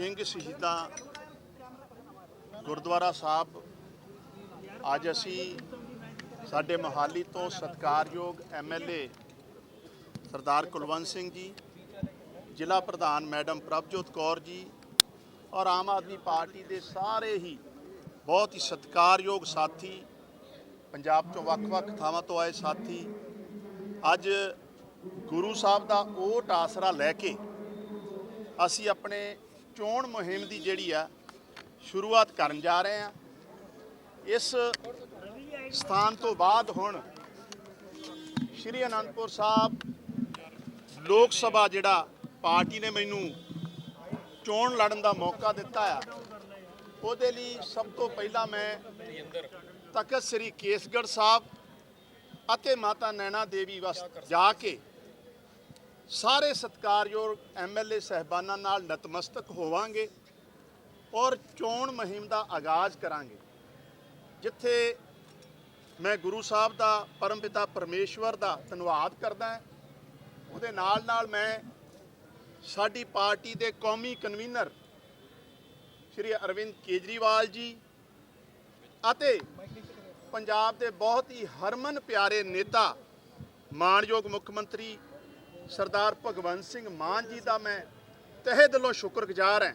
ਸਿੰਘ ਸ਼ਹੀਦਾਂ ਗੁਰਦੁਆਰਾ ਸਾਹਿਬ, ਅੱਜ ਅਸੀਂ ਸਾਡੇ ਮੋਹਾਲੀ ਤੋਂ ਸਤਿਕਾਰਯੋਗ ਐਮਐਲਏ ਸਰਦਾਰ ਕੁਲਵੰਤ ਸਿੰਘ ਜੀ, ਜ਼ਿਲ੍ਹਾ ਪ੍ਰਧਾਨ ਮੈਡਮ ਪ੍ਰਭਜੋਤ ਕੌਰ ਜੀ ਔਰ ਆਮ ਆਦਮੀ ਪਾਰਟੀ ਦੇ ਸਾਰੇ ਹੀ ਬਹੁਤ ਹੀ ਸਤਿਕਾਰਯੋਗ ਸਾਥੀ, ਪੰਜਾਬ ਤੋਂ ਵੱਖ-ਵੱਖ ਥਾਵਾਂ ਤੋਂ ਆਏ ਸਾਥੀ, ਅੱਜ ਗੁਰੂ ਸਾਹਿਬ ਦਾ ਓਟ ਆਸਰਾ ਲੈ ਕੇ ਅਸੀਂ ਆਪਣੇ ਚੋਣ ਮੁਹਿੰਮ ਦੀ ਜਿਹੜੀ ਆ, ਸ਼ੁਰੂਆਤ ਕਰਨ ਜਾ ਰਹੇ ਹਾਂ। ਇਸ ਸਥਾਨ ਤੋਂ ਬਾਅਦ ਹੁਣ ਸ਼੍ਰੀ ਅਨੰਦਪੁਰ ਸਾਹਿਬ ਲੋਕ ਸਭਾ ਜਿਹੜਾ ਪਾਰਟੀ ਨੇ ਮੈਨੂੰ ਚੋਣ ਲੜਨ ਦਾ ਮੌਕਾ ਦਿੱਤਾ ਆ, ਉਹਦੇ ਲਈ ਸਭ ਤੋਂ ਪਹਿਲਾਂ ਮੈਂ ਤਖਤ ਸ੍ਰੀ ਕੇਸਗੜ੍ਹ ਸਾਹਿਬ ਅਤੇ ਮਾਤਾ ਨੈਣਾ ਦੇਵੀ ਵਸ ਜਾ ਕੇ ਸਾਰੇ ਸਤਿਕਾਰਯੋਗ ਐਮਐਲਏ ਸਹਿਬਾਨਾਂ ਨਾਲ ਨਤਮਸਤਕ ਹੋਵਾਂਗੇ ਔਰ ਚੋਣ ਮੁਹਿੰਮ ਦਾ ਆਗਾਜ਼ ਕਰਾਂਗੇ। ਜਿੱਥੇ ਮੈਂ ਗੁਰੂ ਸਾਹਿਬ ਦਾ ਪਰਮਪਿਤਾ ਪਰਮੇਸ਼ਵਰ ਦਾ ਧੰਨਵਾਦ ਕਰਦਾ ਉਹਦੇ ਨਾਲ ਨਾਲ ਮੈਂ ਸਾਡੀ ਪਾਰਟੀ ਦੇ ਕੌਮੀ ਕਨਵੀਨਰ ਸ਼੍ਰੀ ਅਰਵਿੰਦ ਕੇਜਰੀਵਾਲ ਜੀ ਅਤੇ ਪੰਜਾਬ ਦੇ ਬਹੁਤ ਹੀ ਹਰਮਨ ਪਿਆਰੇ ਨੇਤਾ, ਮਾਣਯੋਗ ਮੁੱਖ ਮੰਤਰੀ ਸਰਦਾਰ ਭਗਵੰਤ ਸਿੰਘ ਮਾਨ ਜੀ ਦਾ ਮੈਂ ਤਹਿ ਦਿਲੋਂ ਸ਼ੁਕਰਗੁਜ਼ਾਰ ਹਾਂ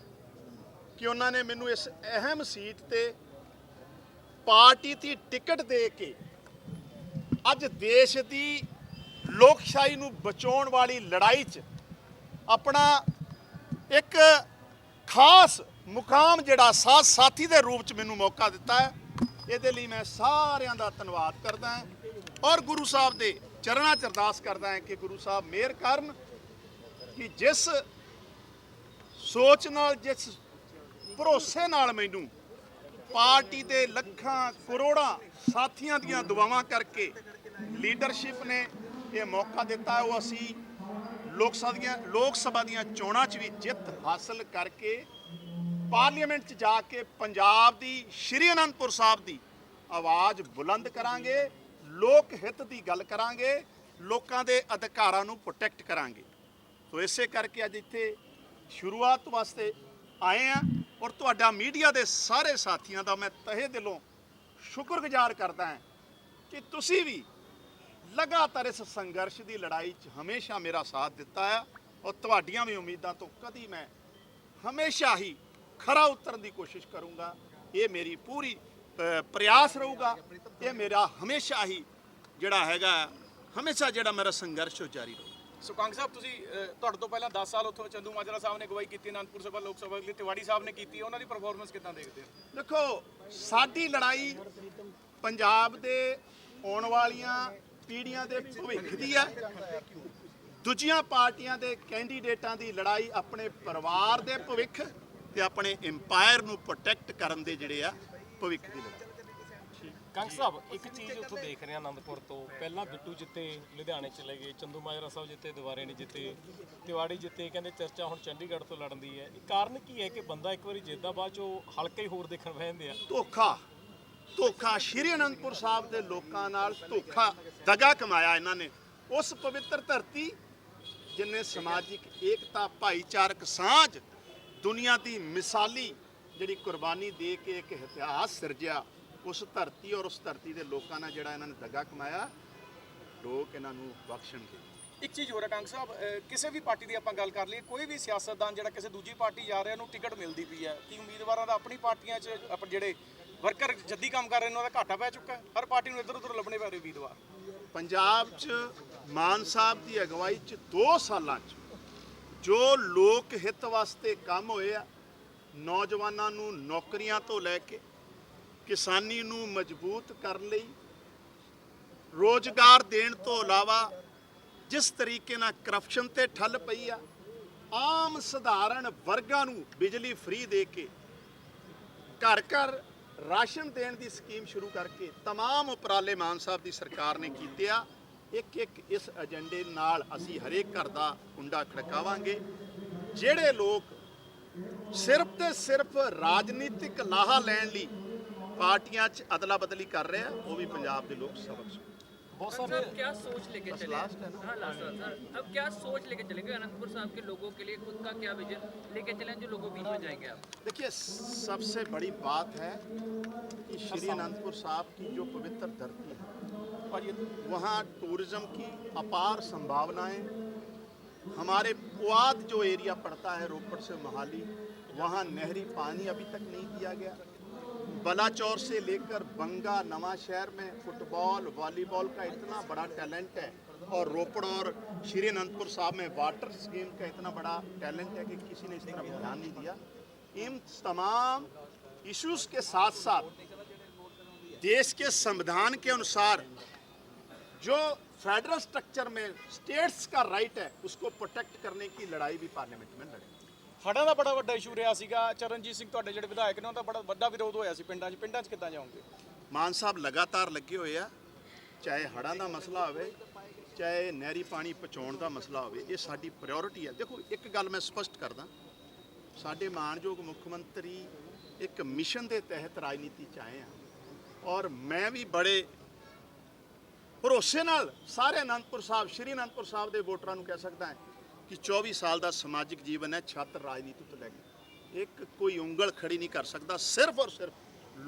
ਕਿ ਉਹਨਾਂ ਨੇ ਮੈਨੂੰ ਇਸ ਅਹਿਮ ਸੀਟ ਤੇ ਪਾਰਟੀ ਦੀ ਟਿਕਟ ਦੇ ਕੇ ਅੱਜ ਦੇਸ਼ ਦੀ ਲੋਕਸ਼ਾਹੀ ਨੂੰ ਬਚਾਉਣ ਵਾਲੀ ਲੜਾਈ 'ਚ ਆਪਣਾ ਇੱਕ ਖਾਸ ਮੁਕਾਮ ਜਿਹੜਾ ਸਾਥ ਸਾਥੀ ਦੇ ਰੂਪ 'ਚ ਮੈਨੂੰ ਮੌਕਾ ਦਿੱਤਾ ਹੈ। ਇਹਦੇ ਲਈ ਮੈਂ ਸਾਰਿਆਂ ਦਾ ਧੰਨਵਾਦ ਕਰਦਾ ਹਾਂ ਔਰ ਗੁਰੂ ਸਾਹਿਬ ਦੇ ਚਰਨਾਂ 'ਚ ਅਰਦਾਸ ਕਰਦਾ ਹਾਂ ਕਿ ਗੁਰੂ ਸਾਹਿਬ ਮਿਹਰ ਕਰਨ ਕਿ ਜਿਸ ਸੋਚ ਨਾਲ, ਜਿਸ ਭਰੋਸੇ ਨਾਲ ਮੈਨੂੰ ਪਾਰਟੀ ਦੇ ਲੱਖਾਂ, ਕਰੋੜਾਂ ਸਾਥੀਆਂ ਦੀਆਂ ਦੁਆਵਾਂ ਕਰਕੇ ਲੀਡਰਸ਼ਿਪ ਨੇ ਇਹ ਮੌਕਾ ਦਿੱਤਾ ਉਹ ਅਸੀਂ ਲੋਕ ਸਭਾ ਦੀਆਂ, ਲੋਕ ਸਭਾ ਦੀਆਂ ਚੋਣਾਂ 'ਚ ਵੀ ਜਿੱਤ ਹਾਸਲ ਕਰਕੇ ਪਾਰਲੀਮੈਂਟ 'ਚ ਜਾ ਕੇ ਪੰਜਾਬ ਦੀ, ਸ਼੍ਰੀ ਅਨੰਦਪੁਰ ਸਾਹਿਬ ਦੀ ਆਵਾਜ਼ ਬੁਲੰਦ ਕਰਾਂਗੇ। ਲੋਕ ਹਿੱਤ ਦੀ ਗੱਲ ਕਰਾਂਗੇ, ਲੋਕਾਂ ਦੇ ਅਧਿਕਾਰਾਂ ਨੂੰ ਪ੍ਰੋਟੈਕਟ ਕਰਾਂਗੇ। ਸੋ ਇਸੇ ਕਰਕੇ ਅੱਜ ਇੱਥੇ ਸ਼ੁਰੂਆਤ ਵਾਸਤੇ ਆਏ ਆ ਔਰ ਤੁਹਾਡਾ ਮੀਡੀਆ ਦੇ ਸਾਰੇ ਸਾਥੀਆਂ ਦਾ ਮੈਂ ਤਹਿ ਦਿਲੋਂ ਸ਼ੁਕਰਗੁਜ਼ਾਰ ਕਰਦਾ ਹਾਂ ਕਿ ਤੁਸੀਂ ਵੀ ਲਗਾਤਾਰ ਇਸ ਸੰਘਰਸ਼ ਦੀ ਲੜਾਈ 'ਚ ਹਮੇਸ਼ਾ ਮੇਰਾ ਸਾਥ ਦਿੱਤਾ ਆ ਔਰ ਤੁਹਾਡੀਆਂ ਵੀ ਉਮੀਦਾਂ ਤੋਂ ਕਦੀ ਮੈਂ ਹਮੇਸ਼ਾ ਹੀ ਖਰਾ ਉਤਰਨ ਦੀ ਕੋਸ਼ਿਸ਼ ਕਰੂੰਗਾ। ਇਹ ਮੇਰੀ ਪੂਰੀ ਪ੍ਰਯਾਸ ਰਹੂਗਾ ਇਹ ਮੇਰਾ ਹਮੇਸ਼ਾ ਹੀ ਜਿਹੜਾ ਹੈਗਾ ਹਮੇਸ਼ਾ ਜਿਹੜਾ ਮੇਰਾ ਸੰਘਰਸ਼ ਉਹ ਜਾਰੀ ਰਹੂ ਸੁਖੰਗ ਸਾਹਿਬ ਤੁਸੀਂ ਤੁਹਾਡੇ ਤੋਂ ਪਹਿਲਾਂ 10 ਸਾਲ ਉੱਥੋਂ ਚੰਦੂ ਮਾਜਰਾ ਸਾਹਿਬ ਨੇ ਅਗਵਾਈ ਕੀਤੀ ਅਨੰਦਪੁਰ ਸਭਾ ਲੋਕ ਸਭਾ ਲਈ ਤਿਵਾੜੀ ਸਾਹਿਬ ਨੇ ਕੀਤੀ ਉਹਨਾਂ ਦੀ ਪਰਫਾਰਮੈਂਸ ਕਿਦਾਂ ਦੇਖਦੇ ਹੋ? ਦੇਖੋ ਸਾਡੀ ਲੜਾਈ ਪੰਜਾਬ ਦੇ ਆਉਣ ਵਾਲੀਆਂ ਪੀੜ੍ਹੀਆਂ ਦੇ ਭਵਿੱਖ ਦੀ ਹੈ। ਦੂਜੀਆਂ ਪਾਰਟੀਆਂ ਦੇ ਕੈਂਡੀਡੇਟਾਂ ਦੀ ਲੜਾਈ ਆਪਣੇ ਪਰਿਵਾਰ ਦੇ ਭਵਿੱਖ ਤੇ ਆਪਣੇ ਇੰਪਾਇਰ ਨੂੰ ਪ੍ਰੋਟੈਕਟ ਕਰਨ ਦੇ ਜਿਹੜੇ ਆ ਭਵਿੱਖ ਦੀ ਲੜਾਈ ਕੰਗ ਸਾਹਿਬ ਇੱਕ ਚੀਜ਼ ਉੱਥੋਂ ਦੇਖ ਰਹੇ ਹਾਂ ਆਨੰਦਪੁਰ ਤੋਂ। ਪਹਿਲਾਂ ਬਿੱਟੂ ਜਿੱਤੇ ਲੁਧਿਆਣੇ ਚਲੇ ਗਏ ਚੰਦੂ ਮਾਜਰਾ ਸਾਹਿਬ ਜਿੱਤੇ ਦੁਬਾਰੇ ਨਹੀਂ ਜਿੱਤੇ। ਤਿਵਾੜੀ ਜਿੱਤੇ ਕਹਿੰਦੇ ਚਰਚਾ ਹੁਣ ਚੰਡੀਗੜ੍ਹ ਤੋਂ ਲੜਨ ਦੀ ਹੈ। ਇਹ ਕਾਰਨ ਕੀ ਹੈ ਕਿ ਬੰਦਾ ਇੱਕ ਵਾਰੀ ਜਿੱਤਦਾ ਬਾਅਦ ਚੋਂ ਹਲਕਾ ਹੀ ਹੋਰ ਦੇਖਣ ਬਹਿ ਜਾਂਦੇ ਆ। ਧੋਖਾ। ਧੋਖਾ। ਸ਼੍ਰੀ ਅਨੰਦਪੁਰ ਸਾਹਿਬ ਦੇ ਲੋਕਾਂ ਨਾਲ ਧੋਖਾ ਦਗਾ ਕਮਾਇਆ ਇਹਨਾਂ ਨੇ। ਉਸ ਪਵਿੱਤਰ ਧਰਤੀ ਜਿਨੇ ਸਮਾਜਿਕ ਏਕਤਾ ਭਾਈਚਾਰਕ ਸਾਂਝ ਦੁਨੀਆ ਦੀ ਮਿਸਾਲੀ ਜਿਹੜੀ ਕੁਰਬਾਨੀ ਦੇ ਕੇ ਇੱਕ ਇਤਿਹਾਸ ਸਿਰਜਿਆ ਉਸ ਧਰਤੀ ਔਰ ਉਸ ਧਰਤੀ ਦੇ ਲੋਕਾਂ ਨਾਲ ਜਿਹੜਾ ਇਹਨਾਂ ਨੇ ਦਗਾ ਕਮਾਇਆ ਲੋਕ ਇਹਨਾਂ ਨੂੰ ਬਖਸ਼ਣਗੇ। ਇੱਕ ਚੀਜ਼ ਹੋਰ ਹੈ ਕੰਗ ਸਾਹਿਬ ਕਿਸੇ ਵੀ ਪਾਰਟੀ ਦੀ ਆਪਾਂ ਗੱਲ ਕਰ ਲਈਏ ਕੋਈ ਵੀ ਸਿਆਸਤਦਾਨ ਜਿਹੜਾ ਕਿਸੇ ਦੂਜੀ ਪਾਰਟੀ ਜਾ ਰਿਹਾ ਉਹਨੂੰ ਟਿਕਟ ਮਿਲਦੀ ਪਈ ਹੈ। ਕਿ ਉਮੀਦਵਾਰਾਂ ਦਾ ਆਪਣੀ ਪਾਰਟੀਆਂ 'ਚ ਆਪਣੇ ਜਿਹੜੇ ਵਰਕਰ ਜੱਦੀ ਕੰਮ ਕਰ ਰਹੇ ਨੇ ਉਹਦਾ ਘਾਟਾ ਪੈ ਚੁੱਕਾ ਹਰ ਪਾਰਟੀ ਨੂੰ ਇੱਧਰ ਉੱਧਰ ਲੱਭਣੇ ਪੈ ਰਹੇ ਉਮੀਦਵਾਰ। ਪੰਜਾਬ 'ਚ ਮਾਨ ਸਾਹਿਬ ਦੀ ਅਗਵਾਈ 'ਚ 2 ਸਾਲਾਂ 'ਚ ਜੋ ਲੋਕ ਹਿੱਤ ਵਾਸਤੇ ਕੰਮ ਹੋਏ ਆ ਨੌਜਵਾਨਾਂ ਨੂੰ ਨੌਕਰੀਆਂ ਤੋਂ ਲੈ ਕੇ ਕਿਸਾਨੀ ਨੂੰ ਮਜ਼ਬੂਤ ਕਰਨ ਲਈ ਰੋਜ਼ਗਾਰ ਦੇਣ ਤੋਂ ਇਲਾਵਾ ਜਿਸ ਤਰੀਕੇ ਨਾਲ ਕਰਪਸ਼ਨ ਤੇ ਠੱਲ ਪਈ ਆ ਆਮ ਸਧਾਰਨ ਵਰਗਾਂ ਨੂੰ ਬਿਜਲੀ ਫ੍ਰੀ ਦੇ ਕੇ ਘਰ ਘਰ ਰਾਸ਼ਨ ਦੇਣ ਦੀ ਸਕੀਮ ਸ਼ੁਰੂ ਕਰਕੇ तमाम ਉਪਰਾਲੇ ਮਾਨ ਸਾਹਿਬ ਦੀ ਸਰਕਾਰ ਨੇ ਕੀਤੇ ਆ ਇੱਕ ਇੱਕ ਇਸ ਏਜੰਡੇ ਨਾਲ ਅਸੀਂ ਹਰੇਕ ਘਰ ਦਾ ਕੁੰਡਾ ਖੜਕਾਵਾਂਗੇ ਜਿਹੜੇ ਲੋਕ ਸਿਰਫ ਤੇ ਸਿਰਫ ਰਾਜਨੀਤਿਕ ਲਾਹਾ ਲੈਣ ਲਈ ਪਾਰਟੀਆਂ 'ਚ ਅਦਲਾ ਬਦਲੀ ਕਰ ਰਹੇ ਆ ਉਹ ਵੀ ਪੰਜਾਬ ਦੇ ਲੋਕ ਸਬਕ ਸਿੱਖਣ। बहुत सर सारे क्या सोच लेके चले हाँ लास्ट सर अब क्या सोच लेके चलेंगे अनंतपुर साहब के लोगों के लिए खुद का क्या विजन लेके चलें जो लोगों बीच में जाएंगे आप देखिए सबसे बड़ी बात है कि श्री अनंतपुर साहब की जो पवित्र धरती है वहाँ टूरिज्म की अपार संभावनाएं हमारे पुआध जो एरिया पड़ता है रोपड़ से मोहाली वहाँ नहरी पानी अभी तक नहीं दिया गया। बलाचौर से लेकर बंगा नवा शहर में फुटबॉल, वॉलीबॉल का इतना बड़ा टैलेंट है और रोपड़ और श्री अनंतपुर साहब में वाटर गेम का इतना बड़ा टैलेंट है कि किसी ने इस तरफ़ ध्यान नहीं दिया। इन तमाम इश्यूज़ के साथ साथ देश के संविधान के अनुसार जो फेडरल स्ट्रक्चर में स्टेट्स का राइट है, उसको प्रोटेक्ट करने की लड़ाई भी पार्लियामेंट में लड़ेंगे ਹੜ੍ਹਾਂ ਦਾ ਬੜਾ ਵੱਡਾ ਇਸ਼ੂ ਰਿਹਾ ਸੀਗਾ। ਚਰਨਜੀਤ ਸਿੰਘ ਤੁਹਾਡੇ ਜਿਹੜੇ ਵਿਧਾਇਕ ਨੇ, ਉਹਦਾ ਬੜਾ ਵੱਡਾ ਵਿਰੋਧ ਹੋਇਆ ਸੀ ਪਿੰਡਾਂ 'ਚ। ਪਿੰਡਾਂ 'ਚ ਕਿੱਦਾਂ ਜਾਓਗੇ? ਮਾਨ ਸਾਹਿਬ ਲਗਾਤਾਰ ਲੱਗੇ ਹੋਏ ਆ। ਚਾਹੇ ਹੜ੍ਹਾਂ ਦਾ ਮਸਲਾ ਹੋਵੇ, ਚਾਹੇ ਨਹਿਰੀ ਪਾਣੀ ਪਹੁੰਚਾਉਣ ਦਾ ਮਸਲਾ ਹੋਵੇ, ਇਹ ਸਾਡੀ ਪ੍ਰਾਇੋਰਟੀ ਹੈ ਦੇਖੋ, ਇੱਕ ਗੱਲ ਮੈਂ ਸਪਸ਼ਟ ਕਰਦਾ। ਸਾਡੇ ਮਾਣਯੋਗ ਮੁੱਖ ਮੰਤਰੀ ਇੱਕ ਮਿਸ਼ਨ ਦੇ ਤਹਿਤ ਰਾਜਨੀਤੀ ਚ ਆਏ ਆ। ਔਰ ਮੈਂ ਵੀ ਬੜੇ ਭਰੋਸੇ ਨਾਲ ਸਾਰੇ ਅਨੰਦਪੁਰ ਸਾਹਿਬ, ਸ਼੍ਰੀ ਅਨੰਦਪੁਰ ਸਾਹਿਬ ਦੇ ਵੋਟਰਾਂ ਨੂੰ ਕਹਿ ਸਕਦਾ ਹਾਂ ਕਿ 24 ਸਾਲ ਦਾ ਸਮਾਜਿਕ ਜੀਵਨ ਹੈ ਛਾਤਰ ਰਾਜਨੀਤੀ ਤੋਂ ਲੈ ਕੇ। ਇੱਕ ਕੋਈ ਉਂਗਲ ਖੜੀ ਨਹੀਂ ਕਰ ਸਕਦਾ ਸਿਰਫ ਔਰ ਸਿਰਫ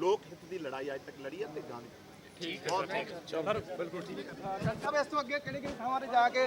ਲੋਕ ਹਿੱਤ ਦੀ ਲੜਾਈ ਅੱਜ ਤੱਕ ਲੜੀ ਹੈ ਤੇ ਗਾਂਧੀ ਠੀਕ ਹੈ ਸਭ ਇਸ ਤੋਂ ਅੱਗੇ ਕਿਹੜੀ ਕਿਹੜੀ ਥਾਵਾਂ ਤੇ ਜਾ ਕੇ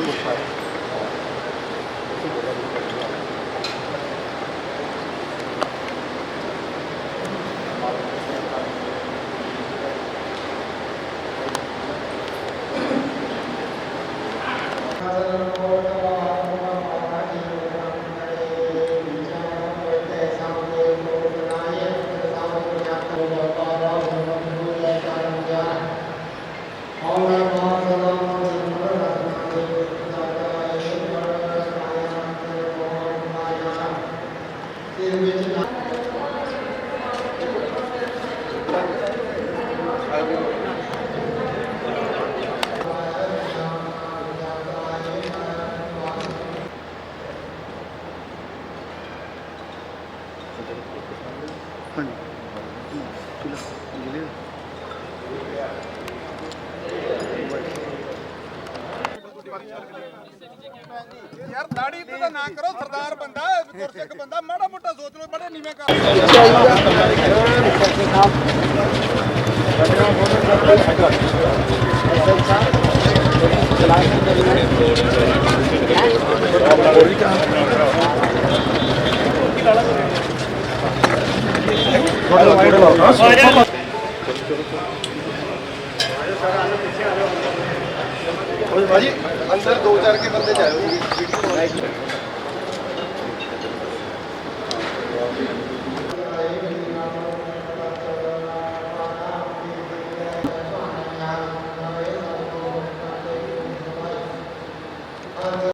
이거잘 해？ 영화라 고？ 하 는, ਯਾਰ ਦਾੜੀ ਤੇ ਤਾਂ ਨਾ ਕਰੋ, ਸਰਦਾਰ ਬੰਦਾ, ਗੁਰਸਿੱਖ ਬੰਦਾ, ਮਾੜਾ ਮੋਟਾ ਸੋਚ ਲਓ, ਬੜੇ ਨੀਵੇਂ ਕਰ ਭਾਜੀ ਅੰਦਰ ਦੋ ਚਾਰ ਕੇ ਬੰਦੇ ਜਾਇਓ ਵੀਡੀਓ